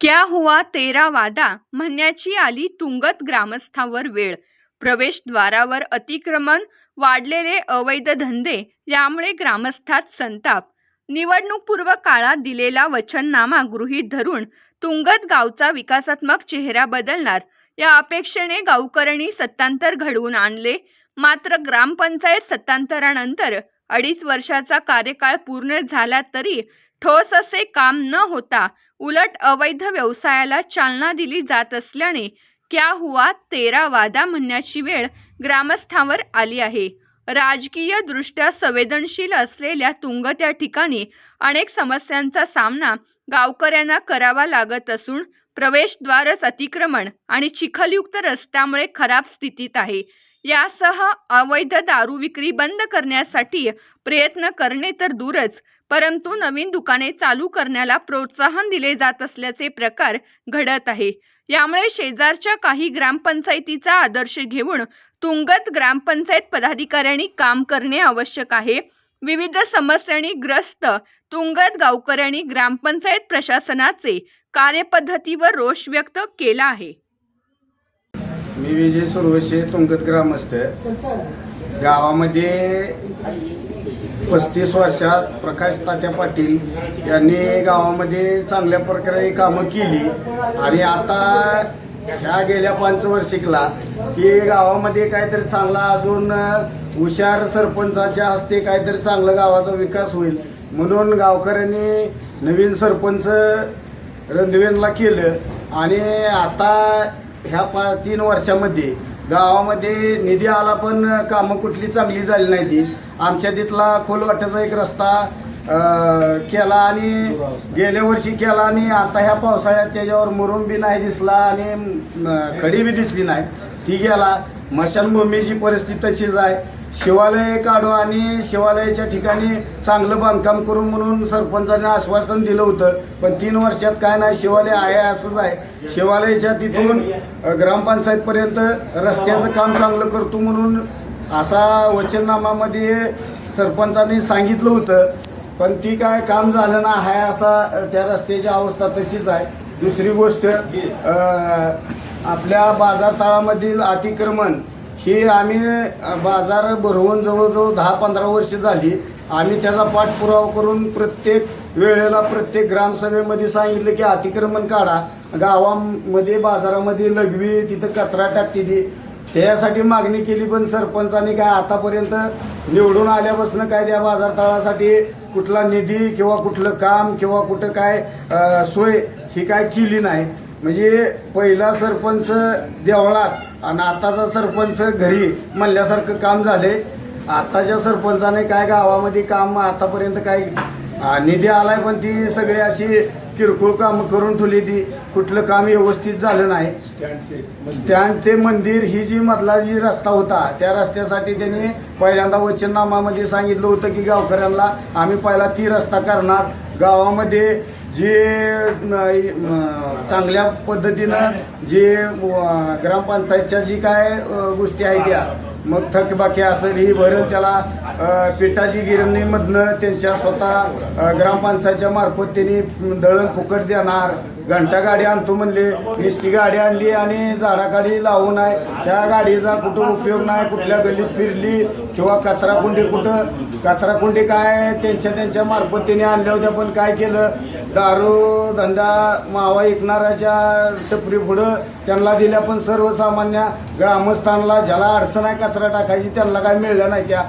क्या हुआ तेरा वादा? म्हणण्याची आली तुंगत ग्रामस्थांवर वेळ. प्रवेशद्वारावर अतिक्रमण वाढलेले अवैध धंदे यामुळे ग्रामस्थात संताप. निवडणूकपूर्व काळात दिलेला वचननामा गृहीत धरून तुंगत गावचा विकासात्मक चेहरा बदलणार. या अपेक्षेने गावकऱ्यांनी सत्तांतर घडवून आणले. मात्र ग्रामपंचायत सत्तांतरानंतर अडीच वर्षाचा कार्यकाळ पूर्ण झाला तरी ठोस असे काम न होता उलट अवैध व्यवसायाला चालना दिली जात असल्याने क्या हुआ तेरा वादा म्हणण्याची वेळ ग्रामस्थांवर आली आहे. राजकीय दृष्ट्या संवेदनशील असलेल्या तुंग त्या ठिकाणी अनेक समस्यांचा सामना गावकऱ्यांना करावा लागत असून प्रवेशद्वारच अतिक्रमण आणि चिखलयुक्त रस्त्यामुळे खराब स्थितीत आहे. यासह अवैध दारू विक्री बंद करण्यासाठी प्रयत्न करणे तर दूरच परंतु नवीन दुकाने चालू करण्याला प्रोत्साहन दिले जात असल्याचे प्रकार घडत आहे. यामुळे शेजारच्या काही ग्रामपंचायतीचा आदर्श घेऊन तुंगत ग्रामपंचायत पदाधिकाऱ्यांनी काम करणे आवश्यक आहे. विविध समस्यांनी ग्रस्त तुंगत गावकऱ्यांनी ग्रामपंचायत प्रशासनाचे कार्यपद्धतीवर रोष व्यक्त केला आहे. मी विजय सुरवशे तुंगत ग्रामस्थ. गावामध्ये पस्तीस वर्षात प्रकाश तात्या पाटील यांनी गावामध्ये चांगल्या प्रकारे कामं केली. आणि आता ह्या गेल्या पाच वर्षिकला की गावामध्ये काहीतरी चांगला अजून हुशार सरपंचाच्या हस्ते काहीतरी चांगलं गावाचा विकास होईल. म्हणून गावकऱ्यांनी नवीन सरपंच रंधवेनला केलं. आणि आता ह्या पा तीन वर्षामध्ये गावामध्ये निधी आला पण कामं कुठली चांगली झाली नाही ती आमच्या तिथला खोलवाट्याचा एक रस्ता केला आणि गेल्या वर्षी केला आणि आता ह्या पावसाळ्यात त्याच्यावर मुरुम बी नाही दिसला आणि अं, खडी बी दिसली नाही. ती गेला. मशानभूमीची परिस्थिती तशीच आहे. शिवालय काढू आणि शिवालयाच्या ठिकाणी चांगलं बांधकाम करू म्हणून सरपंचाने आश्वासन दिलं होतं. पण तीन वर्षात काय नाही शिवालय आहे असंच आहे. शिवालयाच्या तिथून ग्रामपंचायतपर्यंत रस्त्याचं काम चांगलं करतो म्हणून असा वचननामामध्ये सरपंचाने सांगितलं होतं. पण ती काय काम झालं ना आहे असा त्या रस्त्याची अवस्था तशीच आहे. दुसरी गोष्ट आपल्या बाजारतळामधील अतिक्रमण ही आम्ही बाजार भरवून जवळजवळ दहा पंधरा वर्ष झाली. आम्ही त्याचा पाठपुरावा करून प्रत्येक वेळेला प्रत्येक ग्रामसभेमध्ये सांगितलं की अतिक्रमण काढा. गावामध्ये बाजारामध्ये लघवी तिथं कचरा टाकते ती. त्यासाठी मागणी केली पण सरपंचांनी काय आतापर्यंत निवडून आल्यापासून काय त्या बाजार तळासाठी कुठला निधी किंवा कुठलं काम किंवा कुठं काय सोय ही काय केली नाही. म्हणजे पहिला सरपंच देवळात आणि आताचा सरपंच घरी म्हणल्यासारखं काम झाले आताच्या सरपंचाने काय गावामध्ये काम आतापर्यंत काय निधी आलाय पण ती सगळी अशी किरकोळ कामं करून ठेवली ती. कुठलं काम व्यवस्थित झालं नाही. स्टँड ते मंदिर ही जी मधला जी रस्ता होता त्या रस्त्यासाठी त्यांनी पहिल्यांदा वचननामामध्ये सांगितलं होतं की गावकऱ्यांना आम्ही पहिला ती रस्ता करणार. गावामध्ये जे चांगल्या पद्धतीनं जे ग्रामपंचायतच्या जी काय गोष्टी आहेत त्या मग थकबाकी असेल ही भरेल त्याला पिठाची गिरणीमधनं त्यांच्या स्वतः ग्रामपंचायतच्या मार्फत त्यांनी दळण फुकट देणार घंटा गाडी आणतो म्हणले निस्ती गाडी आणली आणि झाडाखाली लावून आहे. त्या गाडीचा कुठं उपयोग नाही कुठल्या गल्लीत फिरली किंवा कचरा कुंडी कुठं. कचरा कुंडी काय त्यांच्या त्यांच्या मार्फत त्यांनी आणल्या होत्या पण काय केलं? दारू धंदा मावा ऐकणाऱ्याच्या टपरी पुढं त्यांना दिल्या पण सर्वसामान्य ग्रामस्थांना ज्याला अडचण आहे कचरा टाकायची त्यांना काय मिळलं नाही त्या.